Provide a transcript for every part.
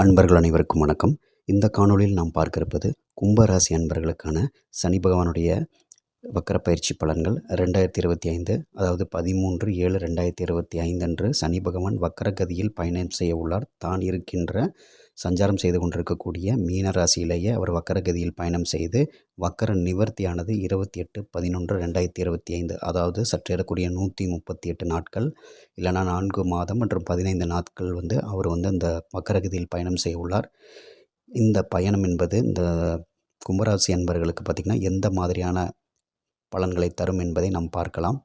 அன்பர்கள் அனைவருக்கும் வணக்கம். இந்த காணொளியில் நாம் பார்க்க இருப்பது கும்பராசி அன்பர்களுக்கான சனி பகவானுடைய வக்கர பயிற்சி பலன்கள் ரெண்டாயிரத்தி இருபத்தி ஐந்து அதாவது பதிமூன்று ஏழு ரெண்டாயிரத்தி இருபத்தி ஐந்து அன்று சனி பகவான் வக்கரகதியில் பயணம் செய்ய உள்ளார். தான் இருக்கின்ற சஞ்சாரம் செய்து கொண்டிருக்கக்கூடிய மீன ராசியிலேயே அவர் வக்கரகதியில் பயணம் செய்து வக்கர நிவர்த்தியானது இருபத்தி எட்டு பதினொன்று ரெண்டாயிரத்தி இருபத்தி ஐந்து அதாவது சற்றேறக்கூடிய நூற்றி முப்பத்தி எட்டு நாட்கள் இல்லைனா நான்கு மாதம் மற்றும் பதினைந்து நாட்கள் வந்து அவர் வந்து அந்த வக்கரகதியில் பயணம் செய்ய உள்ளார். இந்த பயணம் என்பது இந்த கும்பராசி அன்பர்களுக்கு பார்த்திங்கன்னா எந்த மாதிரியான பலன்களை தரும் என்பதை நாம் பார்க்கலாம்.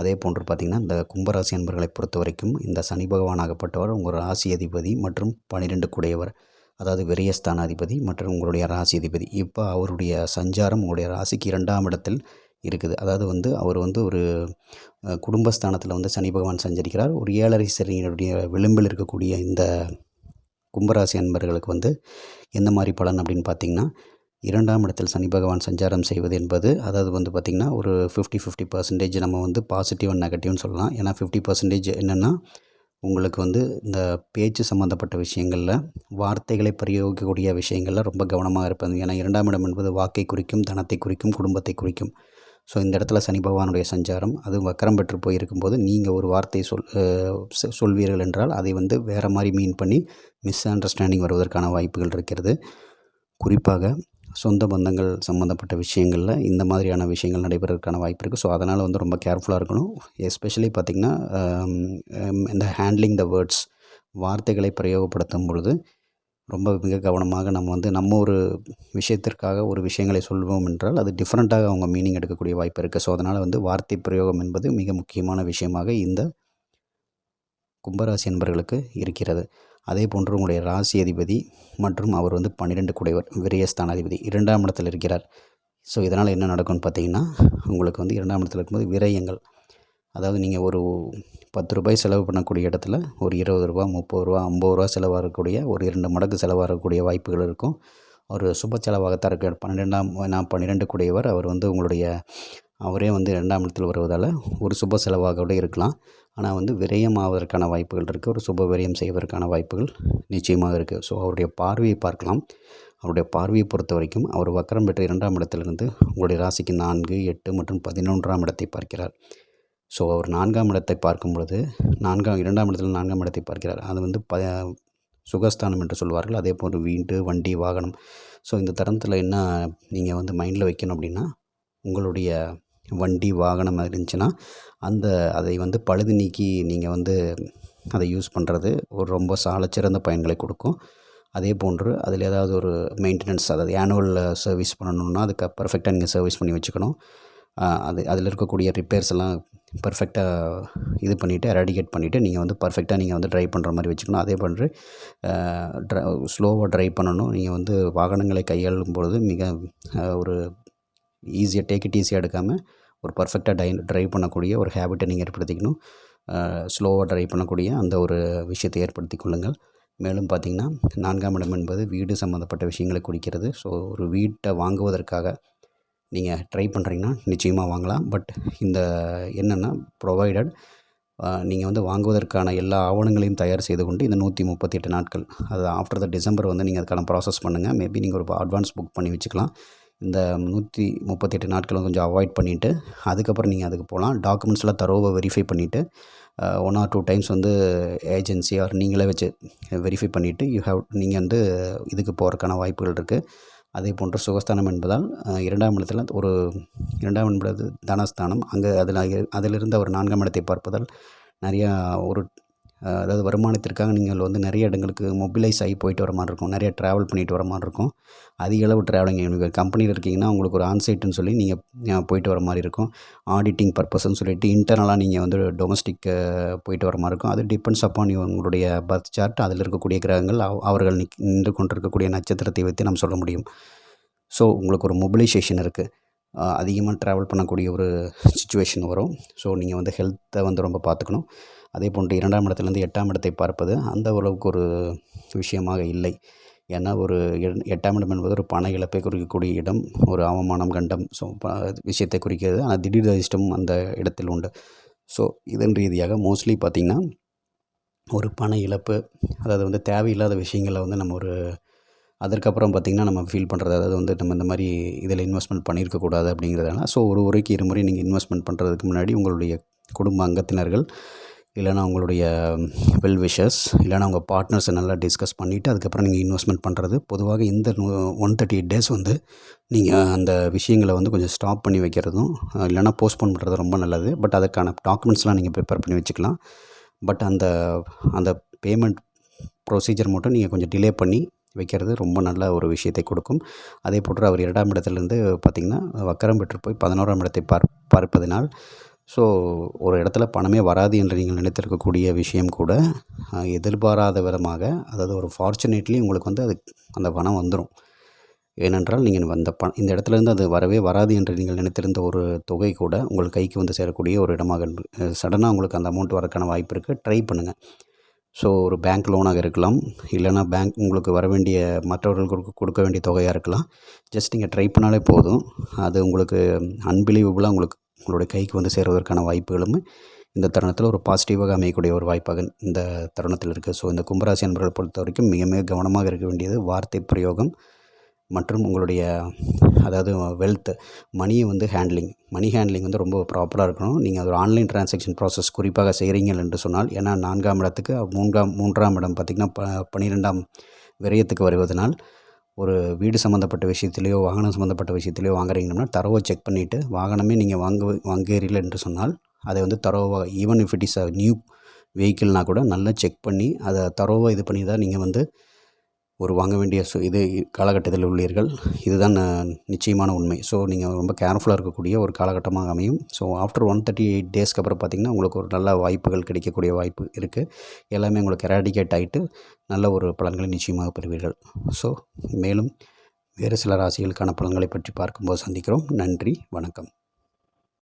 அதே போன்று பார்த்திங்கன்னா இந்த கும்பராசி அன்பர்களை பொறுத்த வரைக்கும் இந்த சனி பகவானாகப்பட்டவர் உங்கள் ராசி அதிபதி மற்றும் பனிரெண்டு குடையவர் அதாவது விரயஸ்தான அதிபதி மற்றும் உங்களுடைய ராசி அதிபதி. இப்போ அவருடைய சஞ்சாரம் உங்களுடைய ராசிக்கு இரண்டாம் இடத்தில் இருக்குது. அதாவது வந்து அவர் வந்து ஒரு குடும்பஸ்தானத்தில் வந்து சனி பகவான் சஞ்சரிக்கிறார். ஒரு ஏழரை சனியினுடைய விளிம்பில் இருக்கக்கூடிய இந்த கும்பராசி அன்பர்களுக்கு வந்து எந்த மாதிரி பலன் அப்படின்னு பார்த்தீங்கன்னா இரண்டாம் இடத்தில் சனி பகவான் சஞ்சாரம் செய்வது என்பது அதாவது வந்து பார்த்திங்கன்னா ஒரு ஃபிஃப்டி ஃபிஃப்டி பர்சன்டேஜ் நம்ம வந்து பாசிட்டிவ் அண்ட் நெகட்டிவ்னு சொல்லலாம். ஏன்னா ஃபிஃப்டி பர்சன்டேஜ் என்னென்னா உங்களுக்கு வந்து இந்த பேச்சு சம்மந்தப்பட்ட விஷயங்களில் வார்த்தைகளை பிரயோகிக்கக்கூடிய விஷயங்களில் ரொம்ப கவனமாக இருப்பது. ஏன்னா இரண்டாம் இடம் என்பது வாக்கை குறிக்கும் தனத்தை குறிக்கும் குடும்பத்தை குறிக்கும். ஸோ இந்த இடத்துல சனி பகவானுடைய சஞ்சாரம் அது வக்கரம் பெற்று போயிருக்கும்போது நீங்கள் ஒரு வார்த்தையை சொல் சொல்வீர்கள் என்றால் அதை வந்து வேறு மாதிரி மீன் பண்ணி மிஸ் அண்டர்ஸ்டாண்டிங் வருவதற்கான வாய்ப்புகள் இருக்கிறது. குறிப்பாக சொந்த பந்தங்கள் சம்மந்தப்பட்ட விஷயங்களில் இந்த மாதிரியான விஷயங்கள் நடைபெறதுக்கான வாய்ப்பு இருக்குது ஸோ அதனால் வந்து ரொம்ப கேர்ஃபுல்லாக இருக்கணும். எஸ்பெஷலி பார்த்திங்கன்னா இந்த ஹேண்ட்லிங் த வேர்ட்ஸ் வார்த்தைகளை பிரயோகப்படுத்தும் பொழுது ரொம்ப மிக கவனமாக நம்ம வந்து நம்ம ஒரு விஷயத்திற்காக ஒரு விஷயங்களை சொல்வோம் என்றால் அது டிஃப்ரெண்ட்டாக அவங்க மீனிங் எடுக்கக்கூடிய வாய்ப்பு இருக்குது ஸோ அதனால் வந்து வார்த்தை பிரயோகம் என்பது மிக முக்கியமான விஷயமாக இந்த கும்பராசி என்பர்களுக்கு இருக்கிறது. அதே போன்று உங்களுடைய ராசி அதிபதி மற்றும் அவர் வந்து பன்னிரெண்டு குடைவர் விரயஸ்தானாதிபதி இரண்டாம் இடத்தில் இருக்கிறார். ஸோ இதனால் என்ன நடக்கும்னு பார்த்தீங்கன்னா உங்களுக்கு வந்து இரண்டாம் இடத்துல இருக்கும்போது விரயங்கள். அதாவது நீங்கள் ஒரு பத்து ரூபாய் செலவு பண்ணக்கூடிய இடத்துல ஒரு இருபது ரூபா முப்பது ரூபா ஐம்பது ரூபா செலவாகக்கூடிய ஒரு இரண்டு மடங்கு செலவாகக்கூடிய வாய்ப்புகள் இருக்கும். ஒரு சுப செலவாகத்தான் இருக்க. பன்னிரெண்டாம் நான் பன்னிரெண்டு கூடியவர். அவர் வந்து உங்களுடைய அவரே வந்து ரெண்டாம் இடத்தில் வருவதால் ஒரு சுப செலவாக கூட இருக்கலாம். ஆனால் வந்து விரயம் ஆவதற்கான வாய்ப்புகள் இருக்குது ஒரு சுப விரயம் செய்வதற்கான வாய்ப்புகள் நிச்சயமாக இருக்குது ஸோ அவருடைய பார்வையை பார்க்கலாம். அவருடைய பார்வையை பொறுத்த வரைக்கும் அவர் வக்கரம் பெற்ற இரண்டாம் இடத்திலிருந்து உங்களுடைய ராசிக்கு நான்கு எட்டு மற்றும் பதினொன்றாம் இடத்தை பார்க்கிறார். ஸோ அவர் நான்காம் இடத்தை பார்க்கும் பொழுது நான்காம் இரண்டாம் இடத்தில் நான்காம் இடத்தை பார்க்கிறார். அது வந்து ப சுகஸ்தானம் என்று சொல்வார்கள். அதே போன்று வீண்டு வண்டி வாகனம். ஸோ இந்த தருணத்தில் என்ன நீங்கள் வந்து மைண்டில் வைக்கணும் அப்படின்னா உங்களுடைய வண்டி வாகனம் இருந்துச்சுன்னா அந்த அதை வந்து பழுது நீக்கி நீங்கள் வந்து அதை யூஸ் பண்ணுறது ஒரு ரொம்ப சாலச்சிறந்த பயன்களை கொடுக்கும். அதே போன்று அதில் ஏதாவது ஒரு மெயின்டெனன்ஸ் அதாவது ஆனுவல் சர்வீஸ் பண்ணணுன்னா அதுக்கு பர்ஃபெக்டாக நீங்கள் சர்வீஸ் பண்ணி வச்சுக்கணும். அது அதில் இருக்கக்கூடிய ரிப்பேர்ஸ் எல்லாம் பர்ஃபெக்டாக இது பண்ணிவிட்டு ரெடிகேட் பண்ணிவிட்டு நீங்கள் வந்து பர்ஃபெக்டாக நீங்கள் வந்து ட்ரைவ் பண்ணுற மாதிரி வச்சுக்கணும். அதே போன்று ஸ்லோவாக ட்ரைவ் பண்ணணும். நீங்கள் வந்து வாகனங்களை கையாளும் பொழுது மிக ஒரு ஈஸியாக டேக் இட் ஈஸியாக எடுக்காமல் ஒரு பர்ஃபெக்டாக டை ட்ரைவ் பண்ணக்கூடிய ஒரு ஹேபிட்டை நீங்கள் ஏற்படுத்திக்கணும். ஸ்லோவாக ட்ரைவ் பண்ணக்கூடிய அந்த ஒரு விஷயத்தை ஏற்படுத்தி கொள்ளுங்கள். மேலும் பார்த்திங்கன்னா நான்காம் இடம் என்பது வீடு சம்மந்தப்பட்ட விஷயங்களை குறிக்கிறது. ஸோ ஒரு வீட்டை வாங்குவதற்காக நீங்கள் ட்ரை பண்ணுறீங்கன்னா நிச்சயமாக வாங்கலாம். பட் இந்த என்னென்னா ப்ரொவைடட் நீங்கள் வந்து வாங்குவதற்கான எல்லா ஆவணங்களையும் தயார் செய்து கொண்டு இந்த நூற்றி முப்பத்தி எட்டு நாட்கள் அது ஆஃப்டர் த டிசம்பர் வந்து நீங்கள் அதுக்கான ப்ராசஸ் பண்ணுங்கள் மேபி நீங்கள் ஒரு அட்வான்ஸ் புக் பண்ணி வச்சுக்கலாம். இந்த நூற்றி முப்பத்தெட்டு நாட்களும் கொஞ்சம் அவாய்ட் பண்ணிவிட்டு அதுக்கப்புறம் நீங்கள் அதுக்கு போகலாம் டாக்குமெண்ட்ஸ்லாம் தரோவை வெரிஃபை பண்ணிவிட்டு ஒன் ஆர் டூ டைம்ஸ் வந்து ஏஜென்சி ஆர் நீங்களே வச்சு வெரிஃபை பண்ணிவிட்டு யூ ஹாவ் நீங்கள் வந்து இதுக்கு போகிறதுக்கான வாய்ப்புகள் இருக்குது அதே போன்று சுகஸ்தானம் என்பதால் இரண்டாம் இடத்தில் ஒரு இரண்டாம் என்பது தனஸ்தானம் அங்கே அதில் அதிலிருந்து அவர் நான்காம் இடத்தை பார்ப்பதால் நிறையா ஒரு அதாவது வருமானத்திற்காக நீங்கள் வந்து நிறைய இடங்களுக்கு மொபிலைஸ் ஆகி போயிட்டு வர மாதிரி இருக்கும். நிறைய ட்ராவல் பண்ணிட்டு வர மாதிரி இருக்கும். அதிக அளவு ட்ராவலிங் கம்பெனியில் இருக்கீங்கன்னா உங்களுக்கு ஒரு ஆன்சைட்டுன்னு சொல்லி நீங்கள் போயிட்டு வர மாதிரி இருக்கும். ஆடிட்டிங் பர்பஸ்ன்னு சொல்லிட்டு இன்டர்னலாக நீங்கள் வந்து டொமஸ்டிக் போயிட்டு வர மாதிரி இருக்கும். அது டிபெண்ட்ஸ் அப்பான் உங்களுடைய பர்த் சார்ட் அதில் இருக்கக்கூடிய கிரகங்கள் அவர்கள் நின்று கொண்டிருக்கக்கூடிய நட்சத்திரத்தை வைத்து நாம் சொல்ல முடியும். ஸோ உங்களுக்கு ஒரு மொபிலைசேஷன் இருக்குது அதிகமாக ட்ராவல் பண்ணக்கூடிய ஒரு சுச்சுவேஷன் வரும். ஸோ நீங்கள் வந்து ஹெல்த்தை வந்து ரொம்ப பார்த்துக்கணும். அதே போன்று இரண்டாம் இடத்துலேருந்து எட்டாம் இடத்தை பார்ப்பது அந்த அளவுக்கு ஒரு விஷயமாக இல்லை. ஏன்னா ஒரு எட்டாம் இடம் என்பது ஒரு பண இழப்பை குறிக்கக்கூடிய இடம் ஒரு அவமானம் கண்டம். ஸோ விஷயத்தை குறிக்கிறது. ஆனால் திடீர் அதிர்ஷ்டம் அந்த இடத்தில் உண்டு. ஸோ இதன் ரீதியாக மோஸ்ட்லி பார்த்திங்கன்னா ஒரு பண இழப்பு அதாவது வந்து தேவையில்லாத விஷயங்களை வந்து நம்ம ஒரு அதற்கப்புறம் பார்த்திங்கன்னா நம்ம ஃபீல் பண்ணுறது அதாவது வந்து நம்ம இந்த மாதிரி இதில் இன்வெஸ்ட்மெண்ட் பண்ணியிருக்கக்கூடாது அப்படிங்கிறதுனால ஸோ ஒரு முறைக்கு இருமுறை நீங்கள் இன்வெஸ்ட்மெண்ட் பண்ணுறதுக்கு முன்னாடி உங்களுடைய குடும்ப அங்கத்தினர்கள் இல்லைனா உங்களுடைய வெல் விஷஸ் இல்லைனா உங்கள் பார்ட்னர்ஸை நல்லா டிஸ்கஸ் பண்ணிவிட்டு அதுக்கப்புறம் நீங்கள் இன்வெஸ்ட்மெண்ட் பண்ணுறது பொதுவாக இந்த ஒன் தேர்ட்டி எயிட் டேஸ் வந்து நீங்கள் அந்த விஷயங்களை வந்து கொஞ்சம் ஸ்டாப் பண்ணி வைக்கிறதும் இல்லைனா போஸ்ட்போன் பண்ணுறது ரொம்ப நல்லது. பட் அதுக்கான டாக்குமெண்ட்ஸ்லாம் நீங்கள் ப்ரிப்பேர் பண்ணி வச்சுக்கலாம். பட் அந்த அந்த பேமெண்ட் ப்ரொசீஜர் மட்டும் நீங்கள் கொஞ்சம் டிலே பண்ணி வைக்கிறது ரொம்ப நல்ல ஒரு விஷயத்தை கொடுக்கும். அதே போன்று அவர் இரண்டாம் இடத்துலேருந்து பார்த்திங்கன்னா வக்கரம் பெற்று போய் பதினோராம் இடத்தை பார் பார்ப்பதினால் ஸோ ஒரு இடத்துல பணமே வராது என்று நீங்கள் நினைத்திருக்கக்கூடிய விஷயம் கூட எதிர்பாராத விதமாக அதாவது ஒரு ஃபார்ச்சுனேட்லி உங்களுக்கு வந்து அது அந்த பணம் வந்துடும் ஏனென்றால் நீங்கள் வந்த ப இந்த இடத்துலேருந்து அது வரவே வராது என்று நீங்கள் நினைத்திருந்த ஒரு தொகை கூட உங்கள் கைக்கு வந்து சேரக்கூடிய ஒரு இடமாக சடனாக உங்களுக்கு அந்த அமௌண்ட் வரக்கான வாய்ப்பு இருக்குது ட்ரை பண்ணுங்கள் ஸோ ஒரு பேங்க் லோனாக இருக்கலாம். இல்லைனா பேங்க் உங்களுக்கு வர வேண்டிய மற்றவர்களுக்கு கொடுக்க- வேண்டிய தொகையாக இருக்கலாம். ஜஸ்ட் நீங்கள் ட்ரை பண்ணாலே போதும். அது உங்களுக்கு அன்பிலீவபுளாக உங்களுக்கு உங்களுடைய கைக்கு வந்து சேருவதற்கான வாய்ப்புகளும் இந்த தருணத்தில் ஒரு பாசிட்டிவாக அமையக்கூடிய ஒரு வாய்ப்பாக இந்த தருணத்தில் இருக்குது ஸோ இந்த கும்பராசி அன்பர்களை பொறுத்த வரைக்கும் மிக மிக கவனமாக இருக்க வேண்டியது வார்த்தை பிரயோகம். மற்றும் உங்களுடைய அதாவது வெல்த் மணியை வந்து ஹேண்ட்லிங் மணி ஹேண்ட்லிங் வந்து ரொம்ப ப்ராப்பராக இருக்கணும். நீங்கள் ஒரு ஆன்லைன் டிரான்சாக்ஷன் ப்ராசஸ் குறிப்பாக செய்கிறீங்கள் என்று சொன்னால் ஏன்னா நான்காம் இடத்துக்கு மூன்றாம் மூன்றாம் இடம் பார்த்திங்கன்னா ப பன்னிரெண்டாம் விரயத்துக்கு வருவதனால் ஒரு வீடு சம்மந்தப்பட்ட விஷயத்துலையோ வாகனம் சம்மந்தப்பட்ட விஷயத்துலையோ வாங்குறீங்கன்னா தரவை செக் பண்ணிவிட்டு வாகனமே நீங்கள் வாங்க வாங்குகிறீர்கள் என்று சொன்னால் அதை வந்து தரோவாக even if it is a new வெஹிக்கிள்னால் கூட நல்லா செக் பண்ணி அதை தரோவாக இது பண்ணி தான் நீங்கள் வந்து ஒரு வாங்க வேண்டிய சு இது காலகட்டத்தில் உள்ளீர்கள். இதுதான் நிச்சயமான உண்மை. ஸோ நீங்கள் ரொம்ப கேர்ஃபுல்லாக இருக்கக்கூடிய ஒரு காலகட்டமாக அமையும். So after one thirty eight டேஸ்க்கு அப்புறம் பார்த்திங்கன்னா உங்களுக்கு ஒரு நல்ல வாய்ப்புகள் கிடைக்கக்கூடிய வாய்ப்பு இருக்குது எல்லாமே உங்களுக்கு எராடிகேட் ஆகிட்டு நல்ல ஒரு பலன்களை நிச்சயமாக பெறுவீர்கள். ஸோ மேலும் வேறு சில ராசிகளுக்கான பலன்களை பற்றி பார்க்கும்போது சந்திக்கிறோம். நன்றி வணக்கம்.